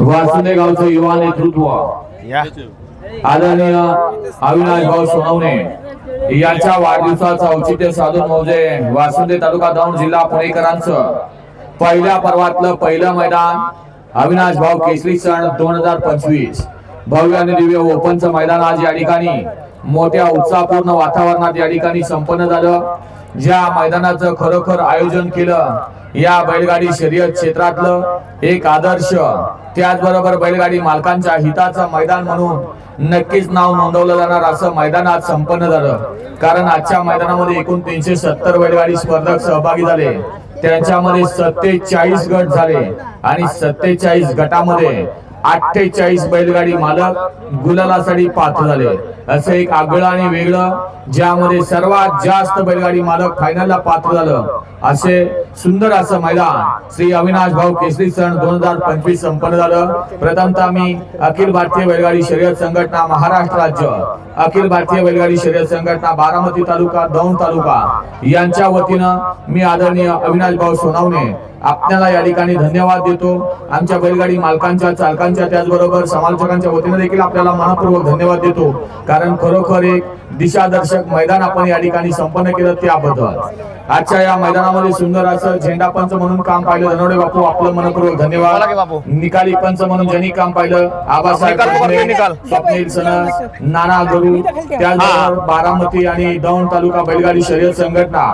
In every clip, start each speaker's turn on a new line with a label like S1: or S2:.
S1: वासुदे गावचं युवा नेतृत्व. आदरणीय अविनाश भाऊ सोनवणे. यांच्या वाढदिवसाचं औचित्य साधून मौजे वासुदे तालुका दौंड जिल्हा पुणेकरांचं. पहिल्या पर्वातलं पहिलं मैदान अविनाश भाऊ केसरी सण दोन हजार पंचवीस. भव्य आणि दिव्य ओपनचं मैदान आज या ठिकाणी. मोठ्या उत्साहपूर्ण वातावरणात या ठिकाणी संपन्न झालं. ज्या मैदानाचं खरोखर आयोजन केलं या बैलगाडी शर्यत क्षेत्रातलं एक आदर्श. त्याचबरोबर बैलगाडी मालकांच्या हिताचं मैदान म्हणून नक्कीच नाव नोंदवलं जाणार असं मैदानात संपन्न झालं. कारण आजच्या मैदानामध्ये एकूण तीनशे सत्तर बैलगाडी स्पर्धक सहभागी झाले. त्यांच्यामध्ये सत्तेचाळीस गट झाले आणि सत्तेचाळीस गटामध्ये अठ्ठेचाळीस बैलगाडी मालक गुलालासाठी पात्र झाले. असं एक आगळं आणि वेगळं ज्यामध्ये सर्वात जास्त बैलगाडी मालक फायनलला पात्र झालं. असे सुंदर असं मैदान श्री अविनाश भाऊ केसरी सण दोन हजार पंचवीस संपन्न झालं. प्रथमतः मी अखिल भारतीय बैलगाडी शर्यत संघटना महाराष्ट्र राज्य अखिल भारतीय बैलगाडी शर्यत संघटना बारामती तालुका दौंड तालुका यांच्या वतीनं मी आदरणीय अविनाश भाऊ सोनावणे आपल्याला या ठिकाणी धन्यवाद देतो. आमच्या बैलगाडी मालकांच्या चालकांच्या त्याचबरोबर समालोचकांच्या वतीनं देखील आपल्याला मनपूर्वक धन्यवाद देतो. कारण खरोखर एक दिशादर्शक मैदान आपण या ठिकाणी संपन्न केलं त्याबद्दल आजच्या या मैदानामध्ये सुंदर असं झेंडा पंच म्हणून काम पाहिलं धनवडे बापू आपलं मनपूर्वक धन्यवाद. निकाली पंच म्हणून ज्यांनी काम पाहिलं आबासाहेब? स्वप्नील सनस नाना गरू त्याचबरोबर बारामती आणि दौंड तालुका बैलगाडी शर्यत संघटना.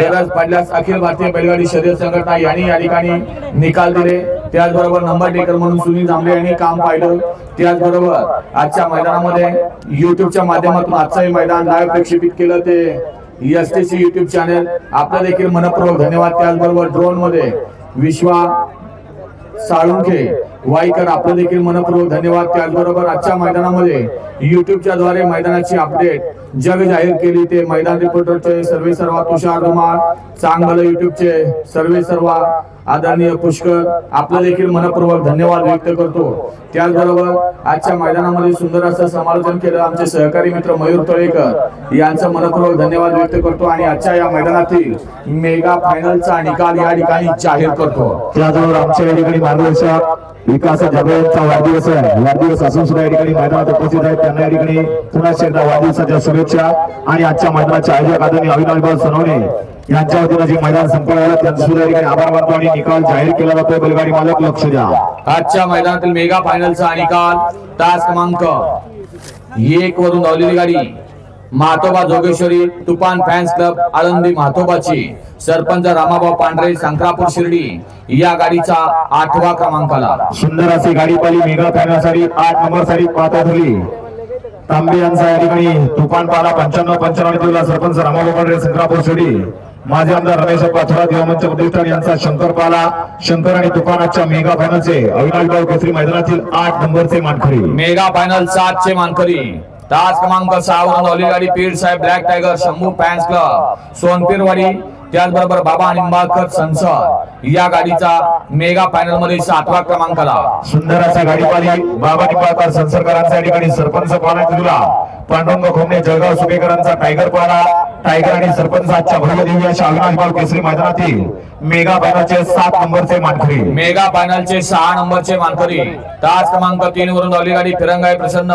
S1: गरज पडल्यास अखिल भारतीय बैलगाडी शर्यत संघटना यांनी या ठिकाणी निकाल दिले त्याचबरोबर नंबर टेकर म्हणून सुनील जांभळे यांनी काम पाहिलं. त्याचबरोबर आजच्या मैदानामध्ये युट्यूबच्या माध्यमातून आजचंही मैदान लाईव्ह प्रक्षेपित केलं ते S T C YouTube channel आपलं देखील मनपूर्वक धन्यवाद. त्याचबरोबर ड्रोनमध्ये विश्वा साळुंखे वाईकर आपलं देखील मनपूर्वक धन्यवाद त्याचबरोबर आजच्या मैदानामध्ये. युट्यूबच्या द्वारे मैदानाची अपडेट जग जाहीर केली ते मैदान रिपोर्टरचे सर्वे सर्वा तुषार धुमाळ चांगलं युट्यूबचे सर्वे सर्वा आदरणीय पुष्कर आपलं देखील मनपूर्वक धन्यवाद व्यक्त करतो. त्याचबरोबर आजच्या मैदानामध्ये सुंदर असं समालोचन केलं आमचे सहकारी मित्र मयूर तळेकर. यांचं मनपूर्वक धन्यवाद व्यक्त करतो आणि आजच्या या मैदानातील मेगा फायनलचा निकाल या ठिकाणी जाहीर करतो.
S2: त्याचबरोबर आमच्या या ठिकाणी मार्गदर्शक विकास जबरे यांचा वाढदिवस आहे. वाढदिवस असून सुद्धा या ठिकाणी मैदानात उपस्थित आहेत. त्यांना या ठिकाणी पुन्हा एकदा वाढदिवसाच्या शुभेच्छा आणि आजच्या मैदानाचे आयोजक आदरणीय अविनाश सोनवणे यांच्या वतीनं जे मैदान संपन्न झालं त्यांचं सुद्धा या ठिकाणी आभार मानतो आणि निकाल जाहीर केला जातोय. बैलगाडी मालक लक्ष द्या.
S1: आजच्या मैदानातील मेगा फायनलचा निकाल तास क्रमांक एक वरून धावलेली गाडी. महातोबा जोगेश्वरी तुफान फॅन्स क्लब आळंदी महातोबाची सरपंच रामाभाऊ पांढरे संक्रापूर शिर्डी या गाडीचा आठवा क्रमांकाला.
S2: सुंदर अशी गाडी पाहिली मेगा फायनलसाठी आठ नंबरसाठी पात्र ठरली तांबे यांचा या ठिकाणी तुफान पाला पंच्याण्णव पंच्याण्णव सरपंच रामाभाऊ पांढरे संक्रापूर शिर्डी. माजी आमदार रमेश पाथोरा देवमंच प्रतिष्ठान यांचा शंकर पाला शंकर आणि तुफानाच्या मेगा फायनलचे अविनाश भाऊ केसरी मैदानातील आठ नंबरचे मानखरी
S1: मेगा फायनल सात चे मानकरी. तास क्रमांक सहा वरून गाडी Pir Saheb black tiger Shambhu fans club. Sonpirwadi त्याचबरोबर बाबा निंबाळकर संसद या गाडीचा मेगा फायनलमध्ये सातवा क्रमांकाला.
S2: सुंदर असा गाडी बाबा निंबाळकर संसरकरांचा या ठिकाणी सरपंच पाला दिला पांडुरंग खोमणे जळगाव सुपेकरांचा टायगर पाला टायगर आणि सरपंच आजच्या भव्य अशा अविनाश केसरी मैदानातील मेगा फायनलचे सात नंबरचे मानखरी
S1: मेगा फायनलचे सहा नंबरचे मानकरी. तास क्रमांक तीन वरून धावली गाडी फिरंगाई प्रसन्न.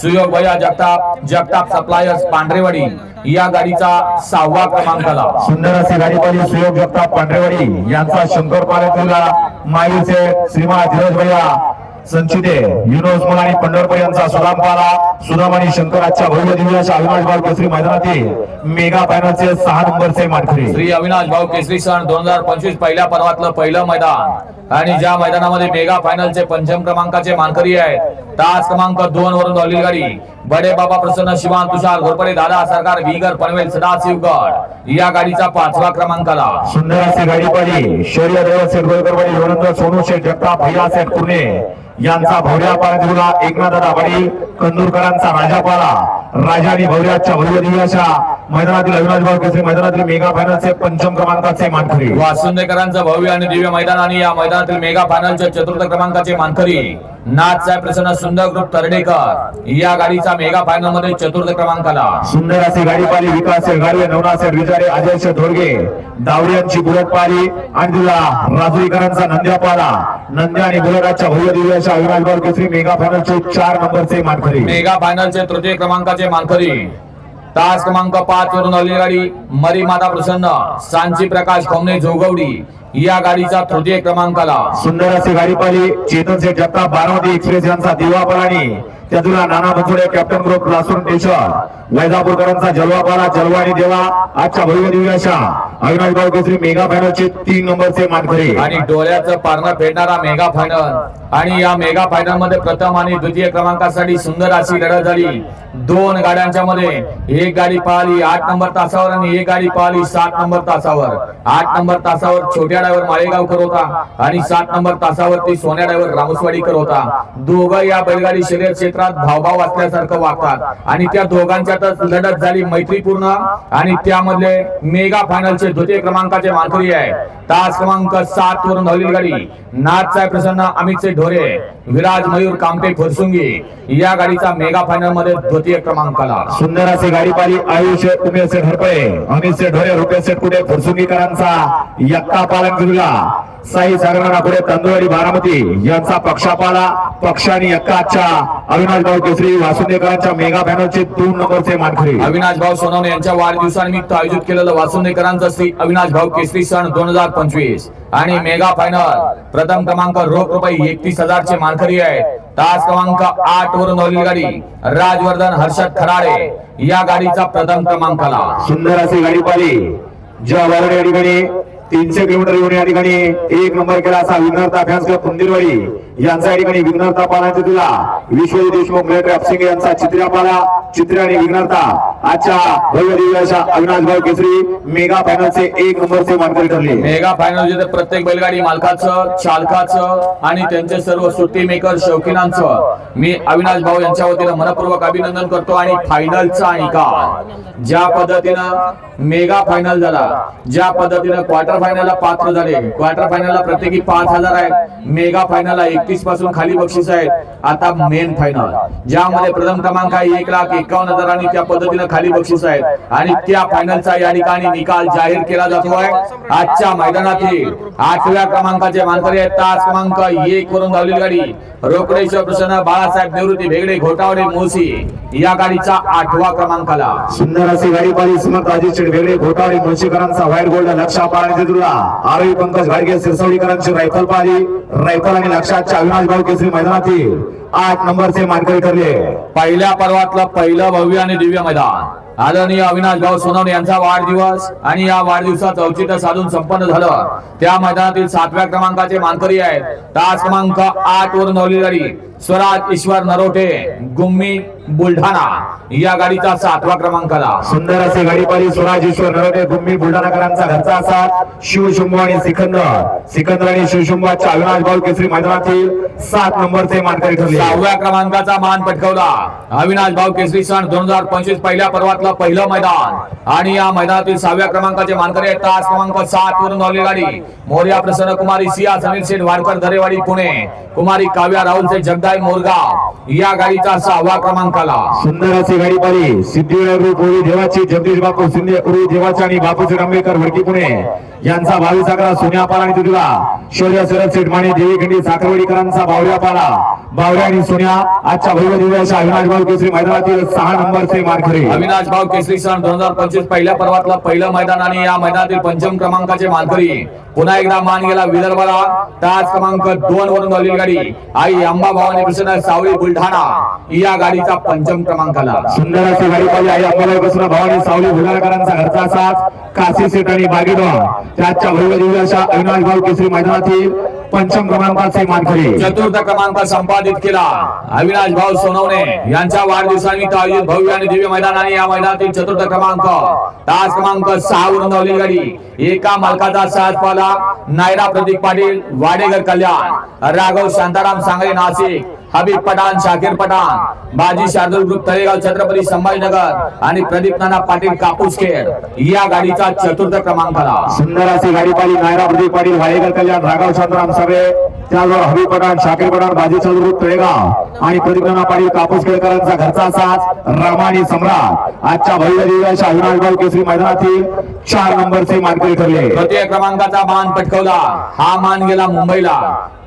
S1: सुयोग भैया जगताप जगताप सप्लायर्स पांढरेवाडी. या गाडीचा सहावा क्रमांकाला
S2: सुंदर अशी गाडी पाहिली सुयोग जगताप पांढरेवाडी. यांचा शंकर पालखीला माईचे श्रीमान धीरज भैया. संचिते युनोस मुला आणि पंढरपूर यांचा सुदाम पाला सुदाम आणि शंकराच्या भव्य दिव्याच्या अविनाश भाऊ केसरी मैदानातील मेगा फायनलचे सहा नंबरचे मानकरी.
S1: श्री अविनाश भाऊ केसरी सण दोन हजार पंचवीस पहिल्या पर्वातलं पहिलं मैदान. आणि ज्या मैदानामध्ये मेगा फायनलचे पंचम क्रमांकाचे मानकरी आहेत तास क्रमांक दोन वरून धावलेली गाडी बडे बाबा प्रसन्न शिवान तुषार घोरपडे दादा सरकार विगर पनवेल सदाशिवगड. या गाडीचा पाचवा क्रमांकाला
S2: सुंदर अशी गाडी पाहिली शौर्य सोनू शेठ जगताप भैया सेठ कुर्णे यांचा भवऱ्या एकनाथ दादा बडी कंदूरकरांचा राजापाला. राजा आणि भवऱ्याच्या भव्य अशा मैदानातील अविनाश भाऊ केसरी मैदानातील मेगा फायनलचे पंचम क्रमांकाचे मानखरी
S1: वासुंदेकरांचं भव्य आणि दिव्य मैदान आणि या मैदानातील मेगा फायनलच्या चतुर्थ क्रमांकाचे मानकरी. नाथसाहेब प्रसन्न सुंदर ग्रुप तरडेकर. या गाडीचा मेगा फायनलमध्ये चतुर्थ क्रमांकाला.
S2: सुंदर असे गाडी पाहिली विकास गाडवे नवनाथ शेठ विचारे अजय शेठ धोडगे दावड्यांची बुलेट पाहिली आणि तुला राजुरीकरांचा नंद्या पाला. नंद्या आणि बुलेटाच्या भव्य दिव्य अशा अविनाश बाल केसरी मेगा फायनलचे चार नंबरचे मानकरी.
S1: मेगा फायनलचे तृतीय क्रमांकाचे मानकरी. तास क्रमांक पाच वरून आलेली गाडी. मरी माता प्रसन्न सांची प्रकाश खोमणे जोगवडी या गाडीचा तृतीय क्रमांकाला.
S2: सुंदर अशी गाडी पाहिली. चेतन शेठ जगताप बारामती एक्सप्रेस यांचा दिवा पलाणी. त्यातुला Nana Bansode captain group Lasur station वैजापूरकरांचा जलवा पाला जलवा आणि देवा. आजच्या भव्य दिव्य अशा. अविनाश भाऊ केसरी मेगा फायनलचे तीन नंबरचे मानकरी.
S1: आणि डोळ्याचं पारणं फेडणारा मेगा फायनल. आणि या मेगा फायनलमध्ये प्रथम आणि द्वितीय क्रमांकासाठी सुंदर अशी लढत झाली. दोन गाड्यांच्या मध्ये. एक गाडी पाहिली आठ नंबर तासावर आणि एक गाडी पाहिली सात नंबर तासावर. आठ नंबर तासावर छोट्या ड्रायव्हर माळेगावकर होता आणि सात नंबर तासावरती सोन्या ड्रायव्हर रामसवाडीकर होता. दोघं या बैलगाडी शर्यत क्षेत्रात भावभाव असल्यासारखं वागतात. आणि त्या दोघांच्यातच लढत झाली मैत्रीपूर्ण आणि त्यामधले मेगा फायनलचे द्वितीय क्रमांकाचे मानकरी आहे. तास क्रमांक सात वरून धावलेली गाडी. नाथसाहेब प्रसन्न अमितचे ढोरे. विराज मयूर कामटे फुरसुंगी या गाडीचा मेगा फायनलमध्ये द्वितीय क्रमांकाला.
S2: सुंदर अशी गाडी पाहिली आयुष उमेश शेठ हरपळे अमित शेठ ढोरे रुपेश शेठ कुठे फुरसुंगीकरांचा यक्का पालन करूला साई सागराना पुढे तंदुवाडी बारामती यांचा पक्षापाला पक्ष आणि यक्काच्या अविनाश भाऊ केसरी वासुदेकरांच्या मेगा पॅनलचे दोन नंबरचे मानकरी.
S1: अविनाश भाऊ सोनवणे यांच्या वाढदिवसानिमित्त आयोजित केलेलं वासुंदेकरांचं श्री अविनाश भाऊ केसरी सण दोन हजार पंचवीस. आणि मेगा फायनल. प्रथम क्रमांक रोख रुपये एकतीस हजारचे मानकरी आहेत. तास क्रमांक आठ वरून धावलेली गाडी. राजवर्धन हर्षद खराडे या गाडीचा प्रथम क्रमांकाला.
S2: सुंदर अशी गाडी पाहिली. ज्या वारणे या ठिकाणी तीनशे किलोमीटर येऊन या ठिकाणी एक नंबर केला असा फॅन्स क्लब कुंदिरवाडी यांचा ठिकाणी विघ्नता पालाचे तुला. विश्वजी देशमुख मिलिटरी अपसिंग यांचा चित्रपाला चित्र आणि विघ्नता आजच्या भव्य दिव्याच्या अविनाश भाऊ केसरी मेगा फायनलचे एक नंबरचे मानकरी ठरले.
S1: मेगा फायनल प्रत्येक बैलगाडी मालकाचं चालकाचं आणि त्यांचे सर्व सुट्टी मेकर शौकीनांचं. मी अविनाश भाऊ यांच्या वतीनं मनपूर्वक अभिनंदन करतो आणि फायनलचा निकाल. ज्या पद्धतीनं मेगा फायनल झाला ज्या पद्धतीनं क्वार्टर फायनलला पात्र झाले क्वार्टर फायनलला प्रत्येकी पाच हजार आहेत मेगा फायनलला एकतीसपासून खाली बक्षीस आहेत आता मेन फायनल ज्यामध्ये प्रथम क्रमांक आहे एक लाख एकावन्न हजार आणि त्या पद्धतीनं खाली बक्षीस आहेत आणि त्या फायनलचा या ठिकाणी निकाल जाहीर केला जातोय आजच्या मैदानातील आठव्या क्रमांकाचे मानकरी आहेत. तास क्रमांक एक वरून धावलेली गाडी. रोकडेश्वर प्रसन्न बाळासाहेब निवृत्ती भेगडे घोटावडे मोसी या गाडीचा आठवा क्रमांक आला
S2: सुंदर अशी गाडी पाहिजे सुमंत अजित भेगडे घोटावडे घोटावडी व्हाईट गोल्ड लक्षा पाळण्याचे तुला आरोग्य पंकज भाडगे सिरसवडीकरांची रायफल पाहिली. रायफल आणि लक्षात लक्षाच्या अविनाश भाऊ केसरी मैदानातील आठ नंबरचे मानकरी ठरले.
S1: पहिल्या पर्वातलं पहिलं भव्य आणि दिव्य मैदान. आदरणीय अविनाश भाऊ सोनवणे यांचा वाढदिवस आणि या वाढदिवसात औचित्य साधून संपन्न झालं. त्या मैदानातील सातव्या क्रमांकाचे मानकरी आहेत. तास क्रमांक आठ वर नवली गाडी स्वराज ईश्वर नरोटे गुम्मी बुलढाणा. या गाडीचा सातवा क्रमांक आला
S2: सुंदर असे गाडी स्वराजेश्वर नरोटे. गुम्मी बुलढाणाकरांचा घरचा असा शिवशंभू आणि सिकंदर. सिकंदर आणि शिवशंभूच्या अविनाश भाऊ केसरी मैदानातील सात नंबरचे मानकरी ठरले.
S1: सहाव्या क्रमांकाचा मान पटकवला. अविनाश भाऊ केसरी सण दोन हजार पंचवीस पहिल्या पर्वातलं पहिलं मैदान. आणि या मैदानातील सहाव्या क्रमांकाचे मानकरी आहेत. तास क्रमांक सात वरून धावलेली गाडी. मोर्या प्रसन्न कुमारी सिया समीर शेठ वाडकर दरेवाडी पुणे. कुमारी काव्या राहुल शेठ जगदाय मोरगाव. या गाडीचा सहावा क्रमांक क्रमांकाला
S2: सुंदर अशी गाडी पाहिली सिद्धिविनायक उरी देवाची जगदीश बापू शिंदे उरी देवाची आणि बापूजी आंबेडकर वडकी पुणे. यांचा बावीस अकरा सोन्या पाला आणि तुला शौर्य शरद सेठ माने देवीखंडी साखरवाडीकरांचा बावऱ्या पाला. बावऱ्या आणि सोन्या आजच्या भव्य दिव्य अशा अविनाश भाऊ केसरी मैदानातील सहा नंबरचे मारखरे
S1: अविनाश भाऊ केसरी सण दोन हजार पंचवीस पहिल्या पर्वातलं पहिलं मैदान आणि या मैदानातील पंचम क्रमांकाचे मानकरी. पुन्हा एकदा मान गेला विदर्भाला. तास क्रमांक दोन वरून गाडी. आई अंबा भवानी प्रसन्न सावळी बुलढाणा. या गाडीचा पंचम क्रमांकाला.
S2: सुंदर अशी गाडी पाहिजे आई अंबाबाई बसरा भवानी सावली भुलारकरांचा घरचा साथ काशी सेट आणि बागेडॉन त्याच्या भव्य दिव्य अशा अविनाश भाऊ केसरी मैदानातील पंचम क्रमांकाचे मानकरी
S1: चतुर्थ क्रमांक संपादित केला. अविनाश भाऊ सोनवणे यांच्या वाढदिवसानिमित्त आयोजित भव्य आणि दिव्य मैदान आणि या मैदानातील चतुर्थ क्रमांक तास क्रमांक सहा वरून धावलेली गाडी. एका मालकाचा साथ पाला नायरा प्रतीक पाटील वाडेकर कल्याण राघव शांताराम सांगळे नाशिक हबीब पठाण शाकीर पठाण बाजी शार्दूल ग्रुप तळेगाव छत्रपती संभाजीनगर आणि प्रदीप नाना पाटील कापूसखेड या गाडीचा चतुर्थ क्रमांकाला
S2: सुंदर अशी गाडी पाहिली नायरा प्रदीप पाटील वाडेकर कल्याण राघव शांतराम सगळे त्याचबरोबर हबी पठाण शाकीर पठाण बाजी चंद्रपूर तळेगाव आणि प्रदीपनाना पाटील कापूस केळकरांचा घरचा साथ रामानी सम्राट. आजच्या भव्य दिव्याच्या अविनाशभाऊ केसरी मैदानातील चार नंबरचे मानकरी ठरले.
S1: तृतीय क्रमांकाचा मान पटकवला. हा मान गेला मुंबईला.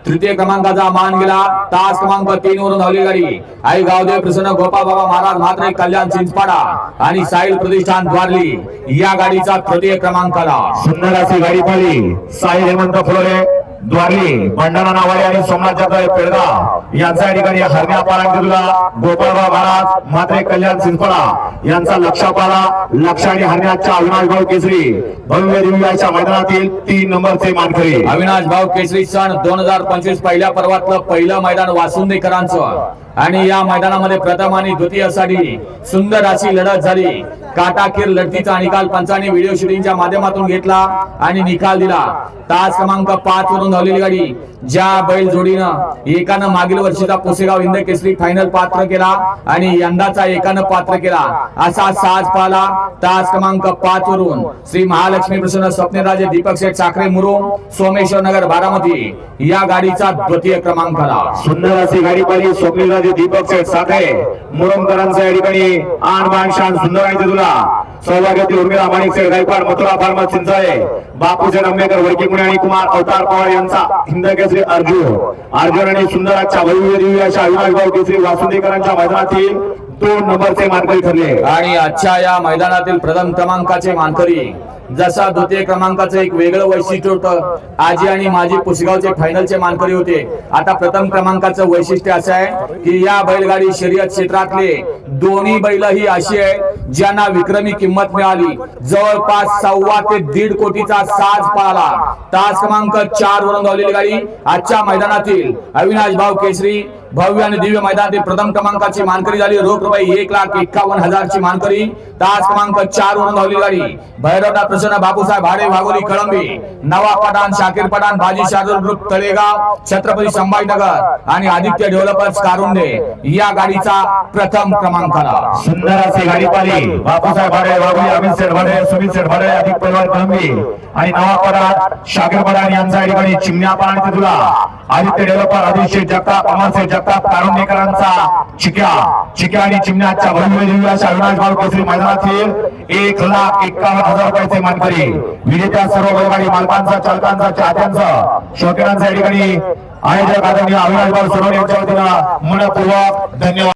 S1: तृतीय क्रमांकाचा मान गेला तास क्रमांक तीन वरून धावली गाडी आई गावदेव प्रसन्न गोपाळ बाबा महाराज म्हात्रे कल्याण चिंचपाडा आणि साहिल प्रतिष्ठान द्वारली या गाडीचा तृतीय क्रमांक आला
S2: सुंदर अशी गाडी पाहिली साई हेमंत फुलोरे द्वारली भंडारा नावाडे आणि सोमनाथ जाधव पेडगाव यांचा या ठिकाणी हरण्या पारांगीरला गोपाळराव महाराज मात्रे कल्याण सिंधपडा यांचा लक्षापाला. लक्ष आणि हरण्याच्या अविनाश भाऊ केसरी भव्य दिव्याच्या मैदानातील तीन नंबरचे मानकरी.
S1: अविनाश भाऊ केसरी सण दोन हजार पंचवीस पहिल्या पर्वातलं पहिलं मैदान वासुंदेकरांचं. आणि या मैदानामध्ये प्रथम आणि द्वितीयसाठी सुंदर अशी लढत झाली. काटाकीर लढतीचा निकाल पंचाने व्हिडिओ शूटिंगच्या माध्यमातून घेतला आणि निकाल दिला. तास क्रमांक पाच वरून धावलेली गाडी ज्या बैल जोडीनं एकानं मागील वर्षीचा पुसेगाव हिंद केसरी फायनल पात्र केला आणि यंदाचा एकानं पात्र केला. असा साज पाला तास क्रमांक पाच वरून श्री महालक्ष्मी प्रसन्न स्वप्नराजे दीपक शेठ साखरे मुरुम सोमेश्वर नगर बारामती या गाडीचा द्वितीय क्रमांक आला.
S2: सुंदर अशी गाडी पाहिजे पाहिली स्वप्नीलराजे दीपक शेठ साठे मुरुमकरांचा या ठिकाणी आण बाण शान सुंदर आहे तुला. सौभाग्यातील उर्मिला माणिक शेठ गायकवाड मथुरा फार्मा चिंचाळे बापूचे रंबेकर वडकी पुणे आणि कुमार अवतार पवार यांचा हिंद केसरी अर्जुन. अर्जुन आणि सुंदराच्या भव्य दिव्य अशा अविनाश भाऊ केसरी वासुदेकरांच्या मैदानातील दोन नंबरचे मानकरी ठरले.
S1: आणि आजच्या या मैदानातील प्रथम क्रमांकाचे मानकरी जसा द्वितीय क्रमांकाचं एक वेगळं वैशिष्ट्य होतं आजी आणि माझी पुसगावचे फायनलचे मानकरी होते. आता प्रथम क्रमांकाचं वैशिष्ट्य असं आहे की या बैलगाडी शर्यत क्षेत्रातले दोन्ही बैल ही अशी आहे ज्यांना विक्रमी किंमत मिळाली. जवळपास सव्वा ते दीड कोटीचा साज पाळला. तास क्रमांक चार वरून धावलेली गाडी आजच्या मैदानातील अविनाश भाऊ केसरी भव्य आणि दिव्य मैदानातील प्रथम क्रमांकाची मानकरी झाली. रोख रुपये एक लाख एकावन्न हजारची मानकरी. तास क्रमांक चार वरून धावली गाडी. भैरवनाथ प्रसन्न बापूसाहेब भाडे वाघोली कळंबी. नवा पठाण शाकीर पठाण बाजी शार्दूल ग्रुप तळेगाव छत्रपती संभाजीनगर आणि आदित्य डेव्हलपर्स कारुंडे. या गाडीचा प्रथम क्रमांक आला
S2: सुंदर अशी गाडी पाली बापूसाहेब भाडे बाबू अमित शेठ भाडे सुमित शेठ भाडे अधिक परिवार कळंबी. आणि नवा परात शाकीर पठाण यांचा ठिकाणी चिमण्या पाणी तुला आदित्य डेव्हलपर आदित्य जगताप अमर शेठ जगताप कारुंडेकरांचा चिक्या चिक्या आणि चिमण्याच्या भव्य दिव्य अशा अविनाश भाऊ केसरी मैदानातील एक लाख एकावन्न हजार रुपयाचे मानकरी. विजेत्या सर्व बैलगाडी मालकांचा चालकांचा चाहत्यांचा शौकीनांचा या ठिकाणी आयोजक आदरणीय अविनाश भाऊ सोनवणे यांच्या वतीनं मनपूर्वक धन्यवाद.